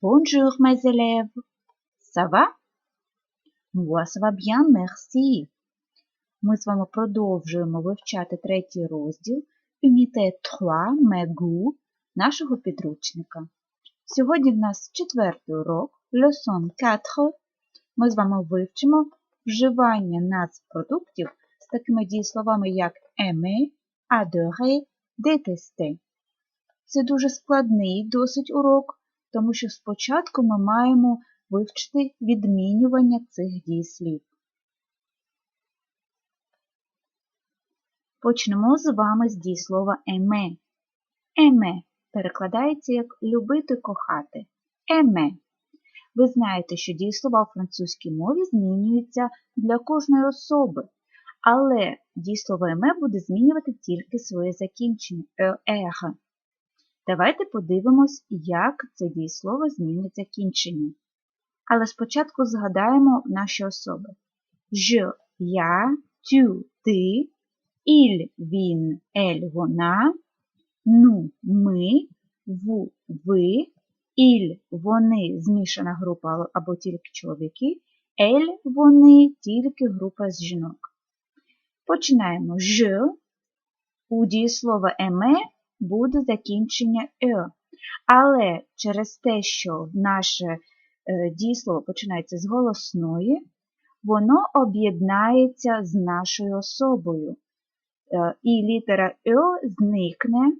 Bonjour, mes élèves. Ça va? Moi, ça va bien, merci. Ми з вами продовжуємо вивчати третій розділ Unité 3 Мегу нашого підручника. Сьогодні в нас четвертий урок, Leçon 4. Ми з вами вивчимо вживання назв продуктів з такими дієсловами, як aimer, adorer, détester. Це дуже складний досить урок, тому що спочатку ми маємо вивчити відмінювання цих дієслів. Почнемо з вами з дієслова еме. Еме перекладається як любити кохати. Еме. Ви знаєте, що дієслова у французькій мові змінюються для кожної особи, але дієслово еме буде змінювати тільки своє закінчення «er». Давайте подивимось, як це дієслово змінить закінчення. Але спочатку згадаємо наші особи. Je, я, tu, ти, il, він, ель, вона, ну, ми, ву, ви, il, вони, змішана група або тільки чоловіки, ель, вони, тільки група з жінок. Починаємо. Je, у дієслова еме буде закінчення «е». Але через те, що наше е, дієслово починається з голосної, воно об'єднається з нашою особою. Е, і літера «е» зникне,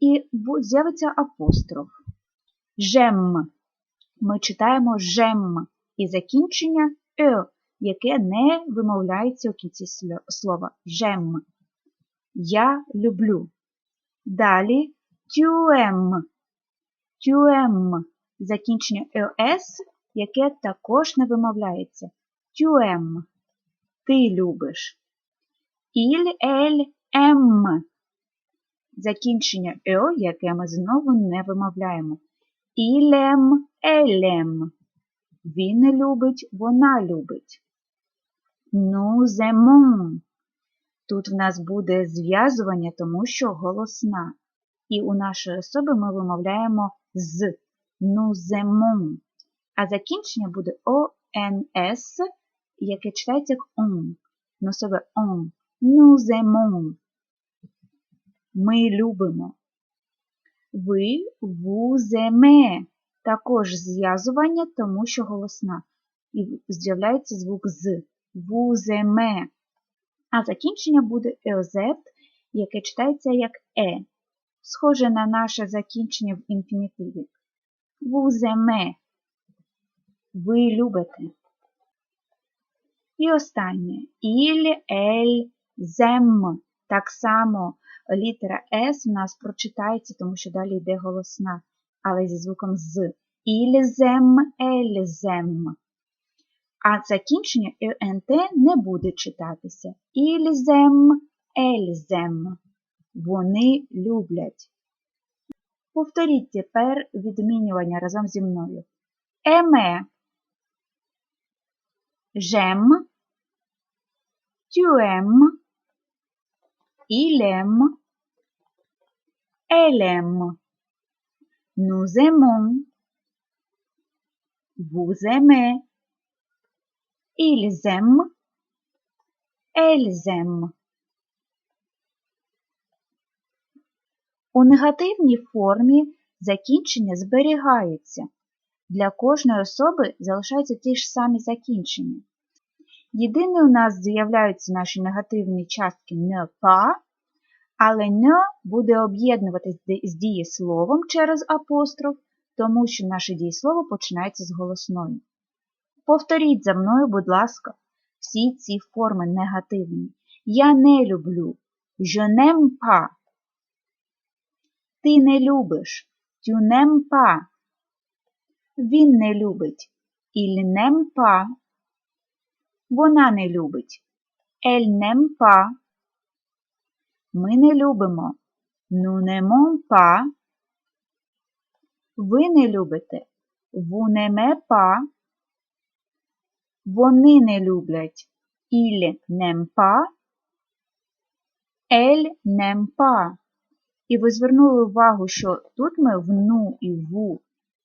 і з'явиться апостроф. Жем. Ми читаємо жем і закінчення «е», яке не вимовляється у кінці слова. Жем. Я люблю. Далі тюем. Тюем. Закінчення «ес», яке також не вимовляється. Тюем. Ти любиш. Іль, ель, ем. Закінчення «е», яке ми знову не вимовляємо. Ілем, елем. Він любить, вона любить. Ну Нуземон. Тут в нас буде зв'язування, тому що голосна. І у нашої особи ми вимовляємо з нуземон. А закінчення буде ОНС, яке читається як он. Носове он. Нуземон. Ми любимо. Ви вуземе. Також зв'язування, тому що голосна. І з'являється звук з. Вуземе. А закінчення буде еозепт, яке читається як е, схоже на наше закінчення в інфінітиві. Вуземе. Ви любите. І останнє. Іль, ель, зем. Так само літера С у нас прочитається, тому що далі йде голосна, але зі звуком з. Ільзем, ельзем. А закінчення ЕНТ не буде читатися. Ільзем, ельзем. Вони люблять. Повторіть тепер відмінювання разом зі мною. Еме, жем, тюем, ілем, елем. Nous aimons. Vous. Elles aiment. У негативній формі закінчення зберігаються. Для кожної особи залишаються ті ж самі закінчення. Єдине у нас з'являються наші негативні частки не па, але не буде об'єднуватись з дієсловом через апостроф, тому що наше дієслово починається з голосною. Повторіть за мною, будь ласка, всі ці форми негативні. Я не люблю. Je n'aime. Ти не любиш. Tu n'aimes. Він не любить. N'aime pas. Вона не любить. N'aime pas. Ми не любимо. Nous n'aimons pas. Ви не любите. Vous n'aimez pas. Вони не люблять. Ils n'aiment n'aime pas. І ви звернули увагу, що тут ми в ну і ву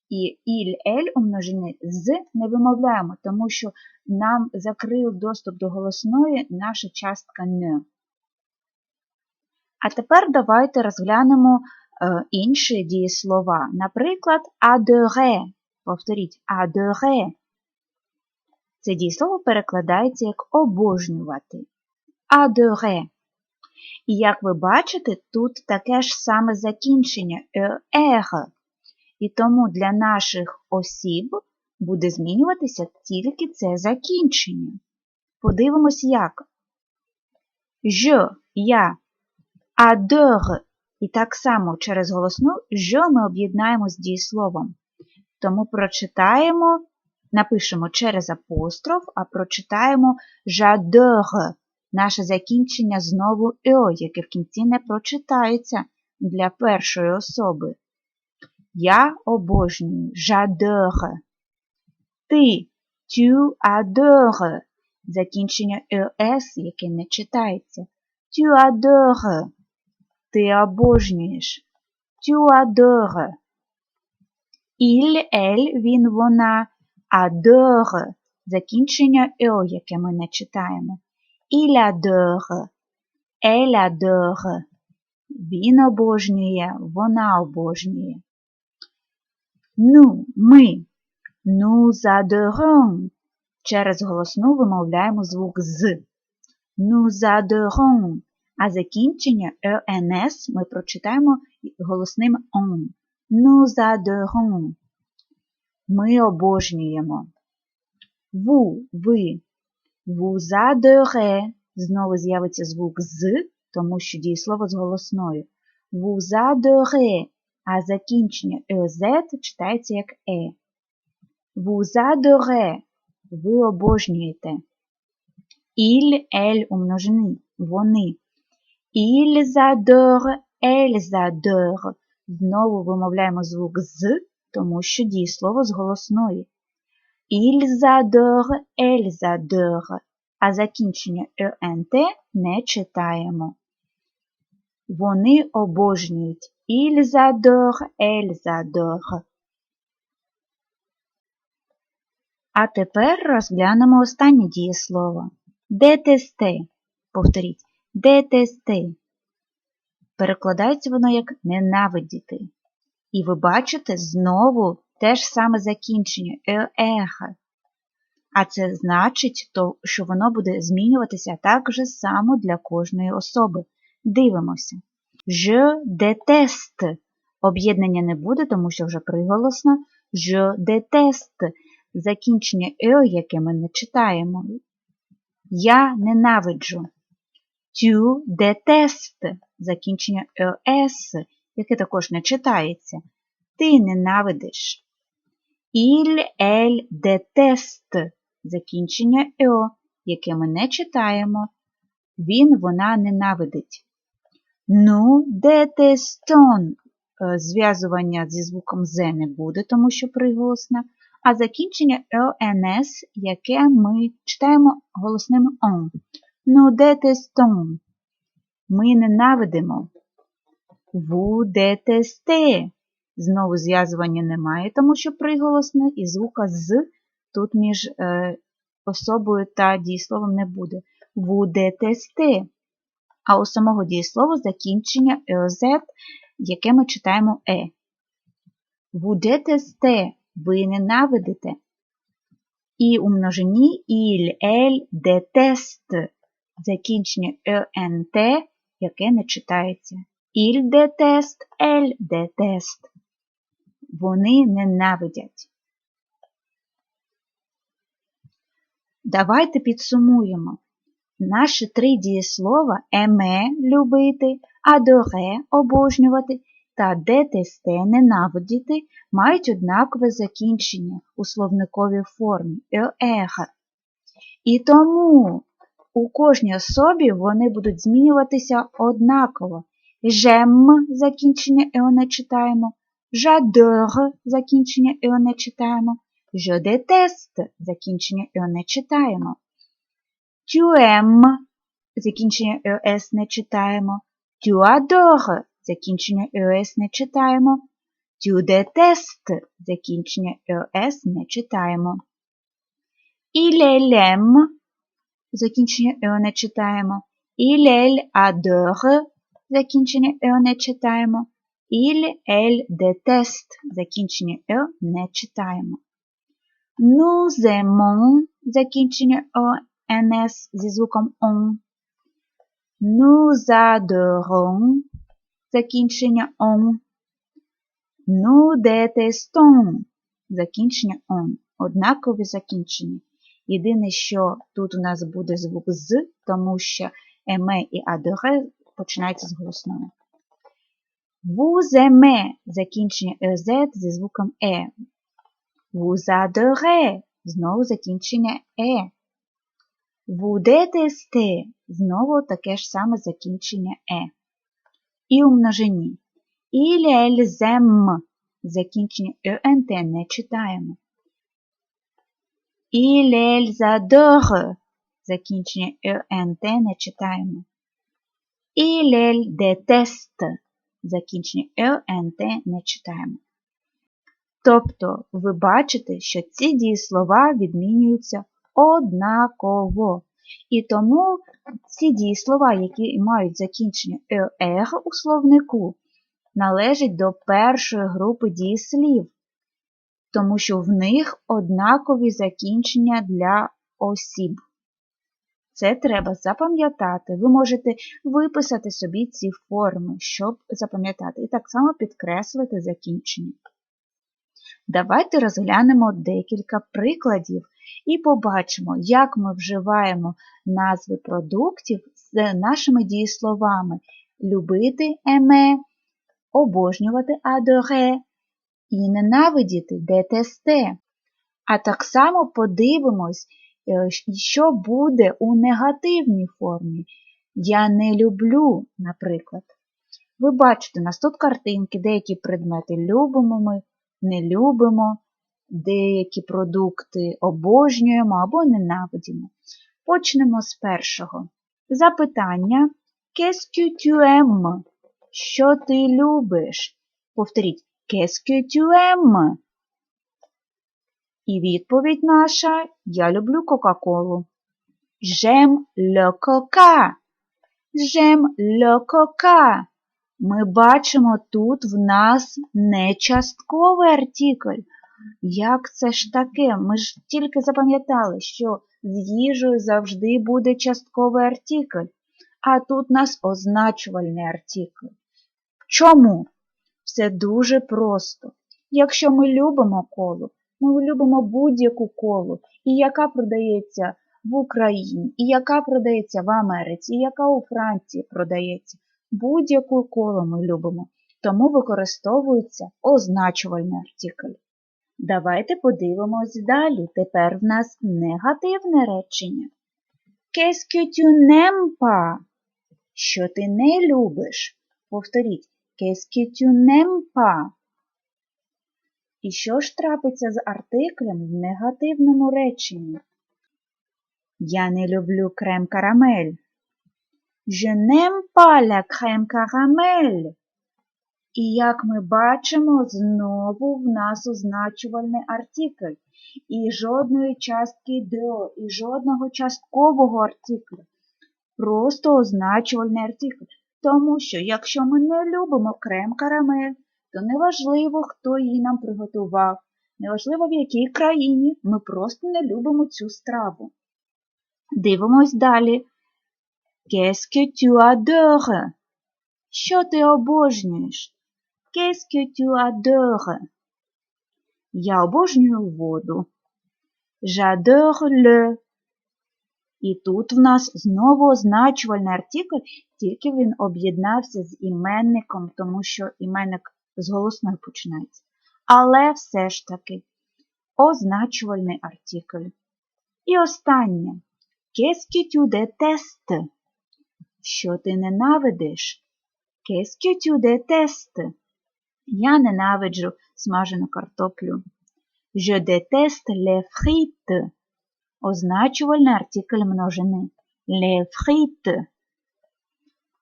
І іль, ель у множині з не вимовляємо, тому що нам закрив доступ до голосної наша частка не. А тепер давайте розглянемо е, інші дієслова. Наприклад, адере. Повторіть, адере. Це дієслово перекладається як обожнювати. Адере. І як ви бачите, тут таке ж саме закінчення «ер». І тому для наших осіб буде змінюватися тільки це закінчення. Подивимось як. Je, я, adore. І так само через голосну «je» ми об'єднаємо з дієсловом. Тому прочитаємо, напишемо через апостроф, а прочитаємо «j'adore». Наше закінчення знову «е», яке в кінці не прочитається для першої особи. Я обожнюю, j'adore. Ти, tu adores. Закінчення «es», яке не читається. Tu adores. Ти обожнюєш. Tu adores. Il, elle, він, вона. Adore. Закінчення «е», яке ми не читаємо. Il adore. Elle adore. Він обожнює, вона обожнює. Ну, ми. Nous adorons. Через голосну вимовляємо звук з. Nous adorons. А закінчення «ens» ми прочитаємо голосним «on». Nous adorons. Ми обожнюємо. Vous, ви. Vous adorez. Знову з'явиться звук з, тому що дієслово з голосною. Vous adorez. А закінчення «ez» читається як «е». Vous adorez. Ви обожнюєте. Il, elle у множині. Вони. Ils adorent, elles adorent. Знову вимовляємо звук з, тому що дієслово з голосної. Ils adorent. А закінчення «ент» не читаємо. Вони обожнюють. Ils adorent. А тепер розглянемо останнє дієслово. Детесте. Повторіть. Детесте. Перекладається воно як ненавидіти. І ви бачите знову те ж саме закінчення «еха». А це значить, то, що воно буде змінюватися так же само для кожної особи. Дивимося. Déteste. Об'єднання не буде, тому що вже приголосно. Déteste. Закінчення «е», яке ми не читаємо. Я ненавиджу. Tu détestes. Закінчення «es», яке також не читається. Ти ненавидиш. Il, elle déteste. Закінчення «е», яке ми не читаємо. Він, вона ненавидить. Ну, детестон. Зв'язування зі звуком «з» не буде, тому що приголосна. А закінчення «ens», яке ми читаємо голосним «on». Ну, детестон. Ми ненавидимо. Ву детесте. Знову зв'язування немає, тому що приголосне, і звука з тут між е, особою та дієсловом не буде. Ву детесте. А у самого дієслова закінчення «ez», яке ми читаємо «е». Ву детесте. Ви ненавидите. І у множині «il, elle déteste» закінчення «ent», яке не читається. «Il déteste», «elle déteste». Вони ненавидять. Давайте підсумуємо. Наші три дієслова еме любити, адоре обожнювати та детесте ненавидіти мають однакове закінчення у словниковій формі «еха». І тому у кожній особі вони будуть змінюватися однаково. Жем закінчення «е» не читаємо, жадор закінчення «е» не читаємо, déteste закінчення «е» не читаємо. Aimes закінчення «es» не читаємо, adores закінчення «es» не читаємо, détestes закінчення «es» не читаємо. L'aime закінчення «e» не читаємо. Elle adore закінчення «e» не читаємо. Il elle déteste закінчення «e» не читаємо. Nous aimons закінчення «ons» зі звуком «on». Nous adorons закінчення «on». Nous détestons закінчення «on». Однакові закінчення. Єдине, що тут у нас буде звук з, тому що еме і адоре починається з. Vous aimez закінчення «ez» зі звуком е. Vous знову закінчення е. Détestez знову таке ж саме закінчення е. І у множині. Aiment закінчення ент не читаємо. Adorent закінчення ент не читаємо. Il elles détestent закінчення ент не читаємо. Тобто ви бачите, що ці дієслова відмінюються однаково. І тому ці дієслова, які мають закінчення «ер» у словнику, належать до першої групи дієслів, тому що в них однакові закінчення для осіб. Це треба запам'ятати. Ви можете виписати собі ці форми, щоб запам'ятати, і так само підкреслити закінчення. Давайте розглянемо декілька прикладів і побачимо, як ми вживаємо назви продуктів з нашими дієсловами любити еме, обожнювати адоре і ненавидіти детесте. А так само подивимось, що буде у негативній формі. Я не люблю, наприклад. Ви бачите, у нас тут картинки, деякі предмети любимо ми, не любимо, деякі продукти обожнюємо або ненавидимо. Почнемо з першого. Запитання que tu aimes? Що ти любиш? Повторіть que tu aimes? І відповідь наша Я люблю Кока-Колу. J'aime le coca. J'aime le coca. Ми бачимо тут в нас не частковий артикль. Як це ж таке? Ми ж тільки запам'ятали, що з їжею завжди буде частковий артикль, а тут у нас означувальний артикль. Чому? Все дуже просто. Якщо ми любимо колу, ми любимо будь-яку колу, і яка продається в Україні, і яка продається в Америці, і яка у Франції продається. Будь-яку коло ми любимо, тому використовується означувальний артикль. Давайте подивимось далі. Тепер в нас негативне речення. Qu'est-ce que tu n'aimes pas? Що ти не любиш? Повторіть. Qu'est-ce que tu n'aimes pas? І що ж трапиться з артиклем в негативному реченні? Я не люблю крем карамель. Je n'aime pas la crème caramel. І як ми бачимо, знову в нас означувальний артикль. І жодної частки до, і жодного часткового артикля. Просто означувальний артикль. Тому що, якщо ми не любимо крем-карамель, то неважливо, хто її нам приготував, неважливо в якій країні, ми просто не любимо цю страву. Дивимось далі. Qu'est-ce que tu adores? Що ти обожнюєш? Qu'est-ce que tu adores? Я обожнюю воду. J'adore le. І тут в нас знову означувальний артикль, тільки він об'єднався з іменником, тому що іменник з голосною починається. Але все ж таки означувальний артикль. І останнє. Tu détestes? Що ти ненавидиш? Tu détestes? Я ненавиджу смажену картоплю. Je déteste les frites. Означувальний артикль множини. Les frites.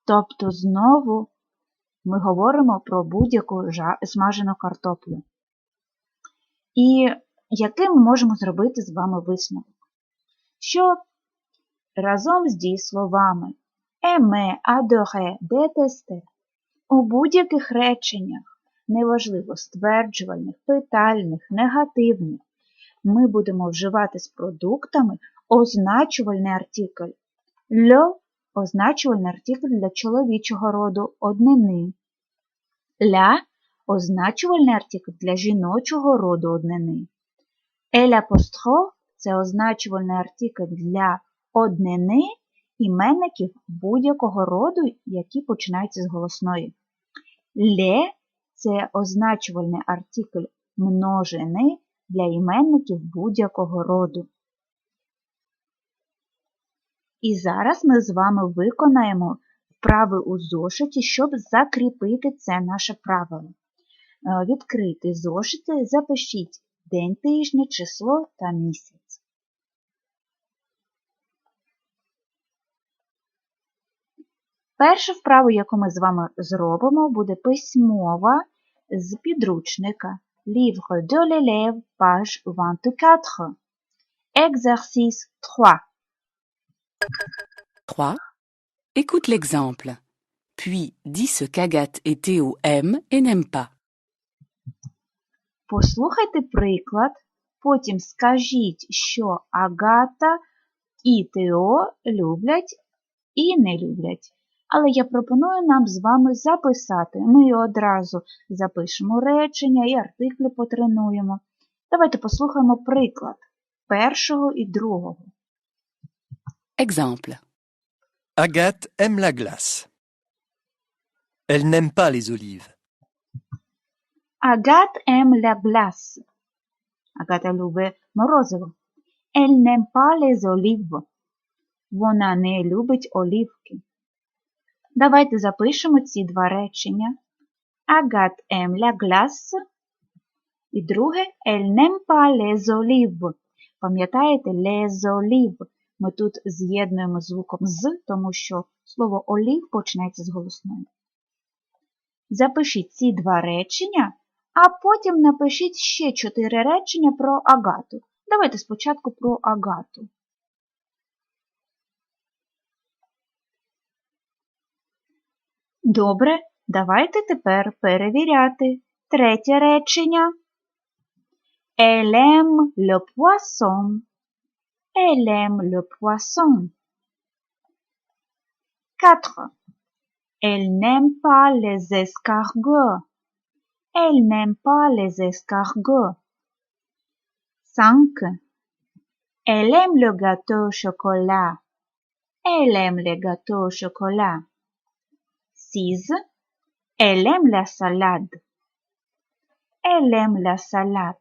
Тобто знову Ми говоримо про будь-яку смажену картоплю. І який ми можемо зробити з вами висновок? Що разом з дієсловами еме, адоре, детесте у будь-яких реченнях, неважливо стверджувальних, питальних, негативних, ми будемо вживати з продуктами означувальний артикль. Льо означувальний артикль для чоловічого роду однини. Ля означувальний артикль для жіночого роду однини. Ель апостроф це означувальний артикль для однини іменників будь-якого роду, які починаються з голосної. Ле це означувальний артикль множини для іменників будь-якого роду. І зараз ми з вами виконаємо вправи у зошиті, щоб закріпити це наше правило. Е, відкрити зошити, запишіть день тижня, число та місяць. Перша вправа, яку ми з вами зробимо, буде письмова з підручника Livre de l'élève, page 24. Exercice 3. 3. Écoute l'exemple. Puis dis ce qu'Agathe et Théo aiment et n'aiment pas. Послухайте приклад, потім скажіть, що Агата і Тео люблять і не люблять. Але я пропоную нам з вами записати. Ми одразу запишемо речення і артиклі потренуємо. Давайте послухаємо приклад першого і другого. Exemple. Agathe aime la glace. Elle n'aime pas les olives. Agathe aime la glace. Агата любить морозиво. Elle n'aime pas les olives. Вона не любить олівки. Давайте запишемо ці два речення. Agathe aime la glace. І друге Elle n'aime pas les olives. Пам'ятаєте, les olives. Ми тут з'єднуємо звуком з, тому що слово олів починається з голосної. Запишіть ці два речення, а потім напишіть ще чотири речення про агату. Давайте спочатку про агату. Добре, давайте тепер перевіряти. Третє речення. Aime le poisson. Elle aime le poisson. 4. Elle n'aime pas les escargots. Elle n'aime pas les escargots. 5. Elle aime le gâteau au chocolat. Elle aime les gâteaux au chocolat. 6. Elle aime la salade. Elle aime la salade.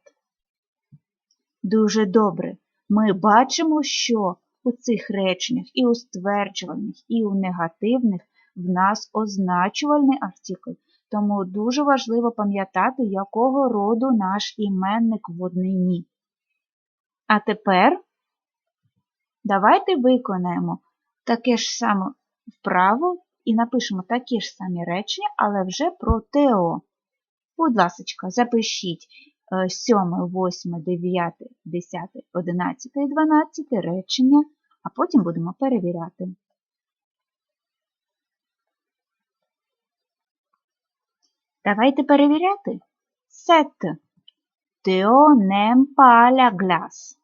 Дуже добре. Ми бачимо, що у цих реченнях і у стверджувальних, і у негативних в нас означувальний артикль. Тому дуже важливо пам'ятати, якого роду наш іменник в однині. А тепер давайте виконаємо таке ж саме вправо і напишемо такі ж самі речення, але вже про Тео. Будь ласка, запишіть 7, 8, 9, 10, 11 і 12 речення, а потім будемо перевіряти. Давайте перевіряти. Сет. Тео n'aime pas la glace.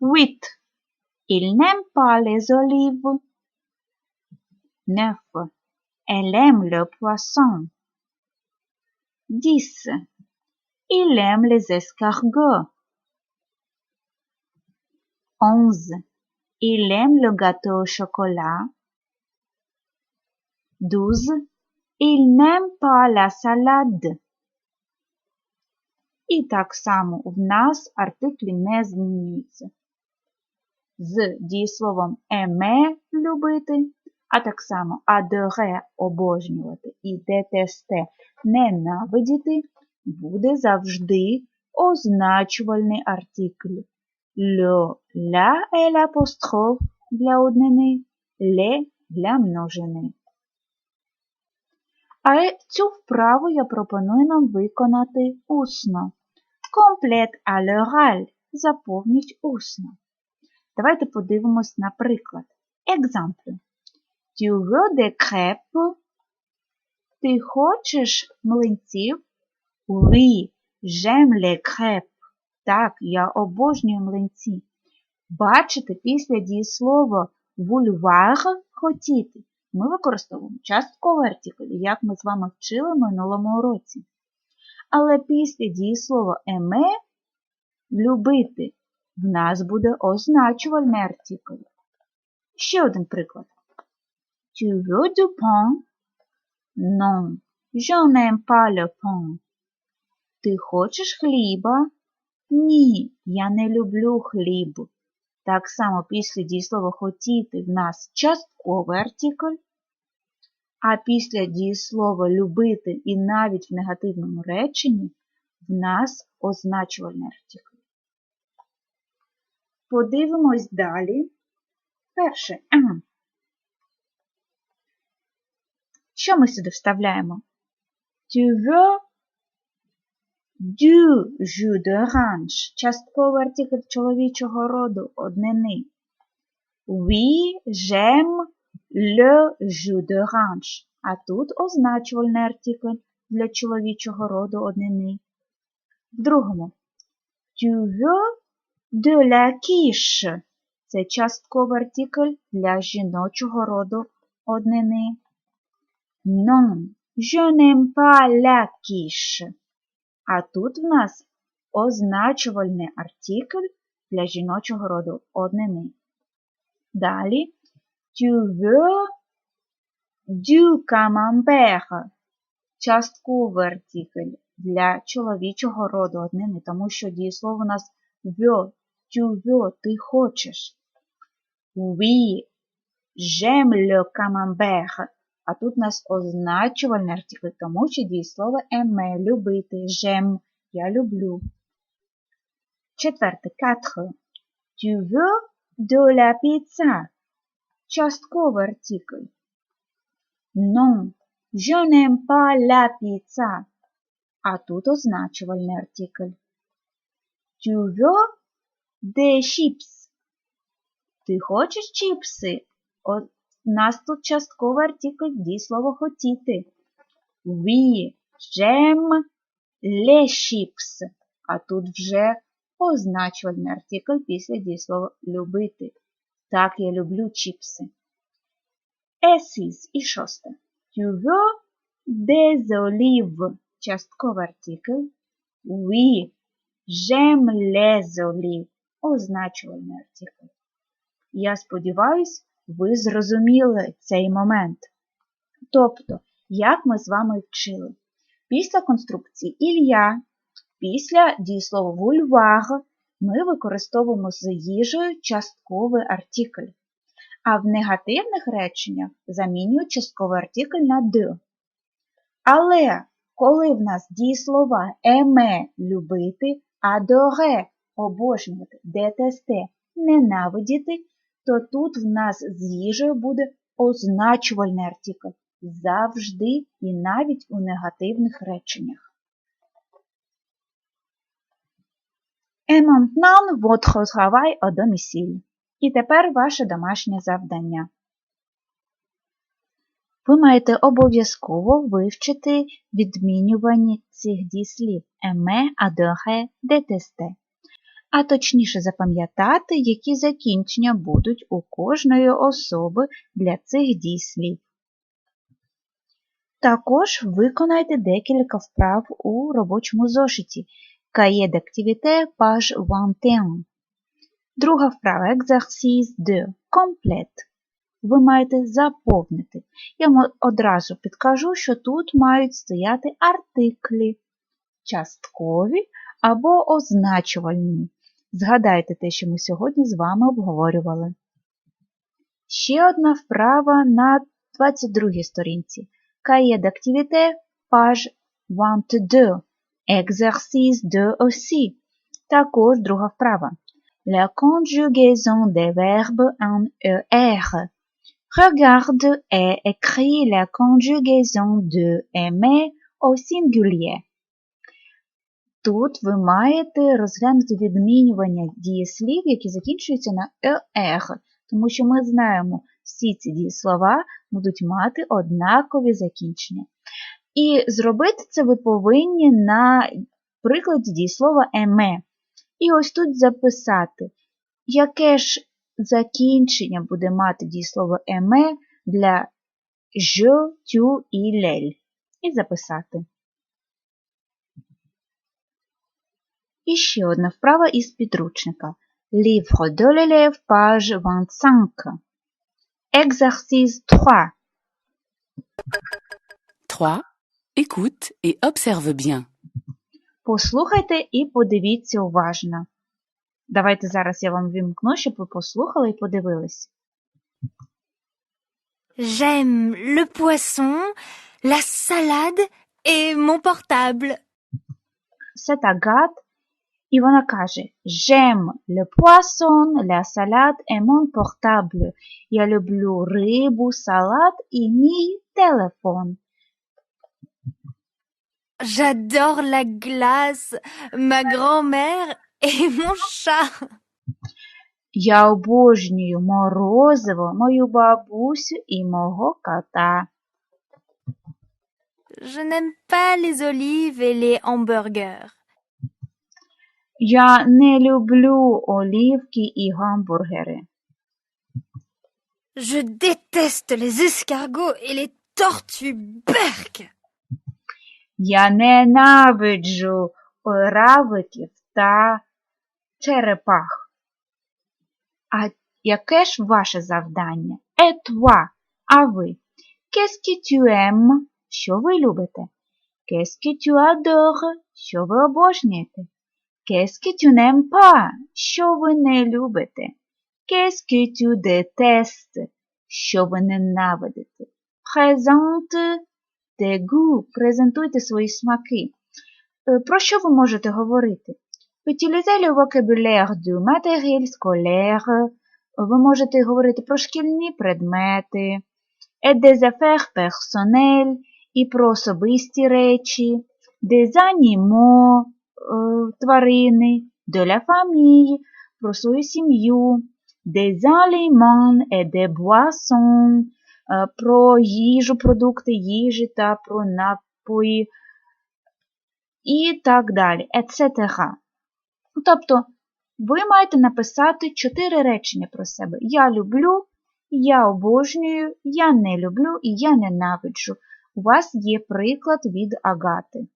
8. Il n'aime pas les olives. 9. Elle aime le poisson. 10. Il aime les escargots. 11. Il aime le gâteau au chocolat. 12. Il n'aime pas la salade. І так само в нас артиклі не змінюються. З дієсловом еме любити, а так само адоре обожнювати і детесте ненавидіти буде завжди означувальний артикль. Льо, ля ель апостроф для однини, ле для множини. А цю вправу я пропоную нам виконати усно. Комплет à l'oral. Заповніть усно. Давайте подивимось на приклад. Екзамплю. Tu veux des crêpes? Ти хочеш млинців? Oui, j'aime les crêpes. Так, я обожнюю млинці. Бачите, після дієслова vouloir хотіти ми використовуємо частковий артикль, як ми з вами вчили в минулому уроці. Але після дієслова еме любити в нас буде означувальний артикль. Ще один приклад. Tu veux du pain? Non, je n'aime pas le pain. Ти хочеш хліба? Ні, я не люблю хліб. Так само після дієслова хотіти в нас частковий артикль, а після дієслова любити і навіть в негативному реченні в нас означувальний артикль. Подивимось далі. Перше. Що ми сюди вставляємо? Tu veux du jus d'orange. Частковий артикль чоловічого роду однини. Oui, j'aime le jus d'orange. А тут означувальний артикль для чоловічого роду однини. В другому. Tu veux de la quiche. Це частковий артикль для жіночого роду однини. Non, je n'aime pas la quiche. А тут в нас означувальний артикль для жіночого роду однини. Далі tu veux du camembert. Частковий артикль для чоловічого роду однини, тому що дієслово у нас veux, tu veux, ти хочеш. Oui, j'aime le camembert. А тут у нас означувальний артикль, тому що дієслово aimer, любити, j'aime, я люблю. Четверте, quatre. Tu veux de la pizza? Частковий артикль. Non, je n'aime pas la pizza. А тут означувальний артикль. Tu veux des chips? Ти хочеш чіпси? Нас тут частковий артикль дієслово хотіти. J'aime les chips. А тут вже означувальний артикль після дієслова любити. Так, я люблю чіпси. Есіс і шосте. Veux des. Частковий артикль. J'aime les olives. Означувальний артикль. Я сподіваюсь, ви зрозуміли цей момент. Тобто, як ми з вами вчили. Після конструкції Ілья, після дієслова вульваг ми використовуємо з їжею частковий артикль. А в негативних реченнях замінюють частковий артикль на «de». Але коли в нас дієслова еме любити, адоре обожнювати, детесте ненавидіти, то тут в нас з їжею буде означувальний артикль завжди і навіть у негативних реченнях. Et maintenant domicile. І тепер ваше домашнє завдання. Ви маєте обов'язково вивчити відмінювання цих дієслів aimer, adorer, détester а точніше запам'ятати, які закінчення будуть у кожної особи для цих дійслів. Також виконайте декілька вправ у робочому зошиті Cahier d'activité, page 21. Друга вправа Exercice 2. Комплет. Ви маєте заповнити. Я вам одразу підкажу, що тут мають стояти артиклі, часткові або означувальні. Згадайте те, що ми сьогодні з вами обговорювали. Ще одна вправа на 22 сторінці. Cahier d'activité, page 22. Exercice 2 aussi. Також друга вправа. La conjugaison des verbes en ER. Regarde est écrit la conjugaison de aimer au singulier. Тут ви маєте розглянути відмінювання дієслів, які закінчуються на «ер», тому що ми знаємо, всі ці дієслова будуть мати однакові закінчення. І зробити це ви повинні на прикладі дієслова еме. І ось тут записати, яке ж закінчення буде мати дієслово еме для je, tu і лель. І записати. І ще одна вправа із підручника. Livre de l'élève, page 25. Exercice 3. 3. Écoute et observe bien. Послухайте і подивіться уважно. Давайте зараз я вам вімкну, щоб ви послухали і подивились. J'aime le poisson, la salade et mon portable. Це Тагат, і вона каже J'aime le poisson, la salade et mon portable. Я люблю рибу, салат і мій телефон. J'adore la glace, ma grand-mère et mon chat. Я обожнюю морозиво, мою бабусю і мого кота. Je n'aime pas les olives et les hamburgers. Я не люблю олівки і гамбургери. Je déteste les escargots et les tortues berques. Я ненавиджу равликів та черепах. А яке ж ваше завдання? Toi? А ви? Aimes? Що ви любите? Adores? Що ви обожнюєте? Qu'est-ce que tu n'aimes pas? Що ви не любите? Qu'est-ce que tu détestes? Що ви ненавидите? Présente tes goûts. Презентуйте свої смаки. Е, Про що ви можете говорити? Utilisez le vocabulaire du matériel scolaire. Ви можете говорити про шкільні предмети, et des affaires personnelles і про особисті речі, des animaux, е, тварини, de la famille, про свою сім'ю, des aliments et des boissons, е, про їжу, продукти їжі та про напої і так далі, etc. Тобто, ви маєте написати чотири речення про себе. Я люблю, я обожнюю, я не люблю і я ненавиджу. У вас є приклад від Агати.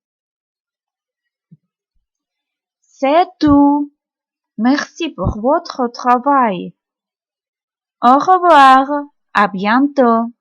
C'est tout. Merci pour votre travail. Au revoir. À bientôt.